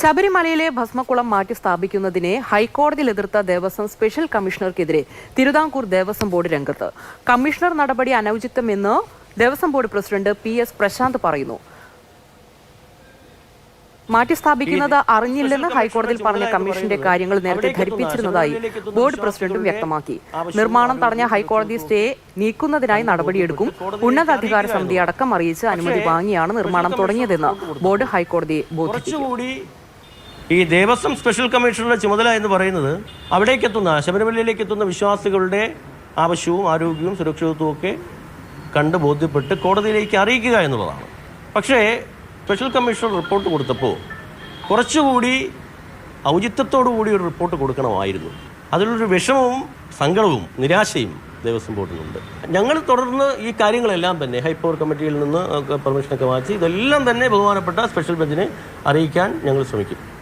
ശബരിമലയിലെ ഭസ്മക്കുളം മാറ്റി സ്ഥാപിക്കുന്നതിനെ ഹൈക്കോടതിയിൽ എതിർത്ത ദേവസ്വം സ്പെഷ്യൽ കമ്മീഷണർക്കെതിരെ തിരുവിതാംകൂർ ദേവസ്വം ബോർഡ് രംഗത്ത്. കമ്മീഷണർ നടപടി അനൌചിത്യമെന്ന് Devaswom board president P S Prashanth പറയുന്നു. മാറ്റി സ്ഥാപിക്കുന്നത് അറിഞ്ഞില്ലെന്ന് ഹൈക്കോടതിയിൽ പറഞ്ഞ കമ്മീഷന്റെ കാര്യങ്ങൾ നേരത്തെ ധരിപ്പിച്ചിരുന്നതായി ബോർഡ് പ്രസിഡന്റും വ്യക്തമാക്കി. നിർമ്മാണം തടഞ്ഞ ഹൈക്കോടതി സ്റ്റേ നീക്കുന്നതിനായി നടപടിയെടുക്കും ഉന്നതാധികാര സമിതി അടക്കം അറിയിച്ച് അനുമതി വാങ്ങിയാണ് നിർമ്മാണം തുടങ്ങിയതെന്ന് ബോർഡ് ഹൈക്കോടതിയെ ബോധിപ്പിച്ചു. ഈ ദേവസ്വം സ്പെഷ്യൽ കമ്മീഷണറുടെ ചുമതല എന്ന് പറയുന്നത് അവിടേക്ക് എത്തുന്ന ശബരിമലയിലേക്ക് എത്തുന്ന വിശ്വാസികളുടെ ആവശ്യവും ആരോഗ്യവും സുരക്ഷിതത്വവും ഒക്കെ കണ്ട് ബോധ്യപ്പെട്ട് കോടതിയിലേക്ക് അറിയിക്കുക എന്നുള്ളതാണ്. പക്ഷേ സ്പെഷ്യൽ കമ്മീഷണർ റിപ്പോർട്ട് കൊടുത്തപ്പോൾ കുറച്ചുകൂടി ഔചിത്യത്തോടു കൂടി ഒരു റിപ്പോർട്ട് കൊടുക്കണമായിരുന്നു. അതിലൊരു വിഷമവും സങ്കടവും നിരാശയും ദേവസ്വം ബോർഡിനുണ്ട്. ഞങ്ങൾ തുടർന്ന് ഈ കാര്യങ്ങളെല്ലാം തന്നെ ഹൈപ്പവർ കമ്മിറ്റിയിൽ നിന്ന് പെർമിഷനൊക്കെ വാങ്ങിച്ച് ഇതെല്ലാം തന്നെ ബഹുമാനപ്പെട്ട സ്പെഷ്യൽ ബെഞ്ചിനെ അറിയിക്കാൻ ഞങ്ങൾ ശ്രമിക്കും.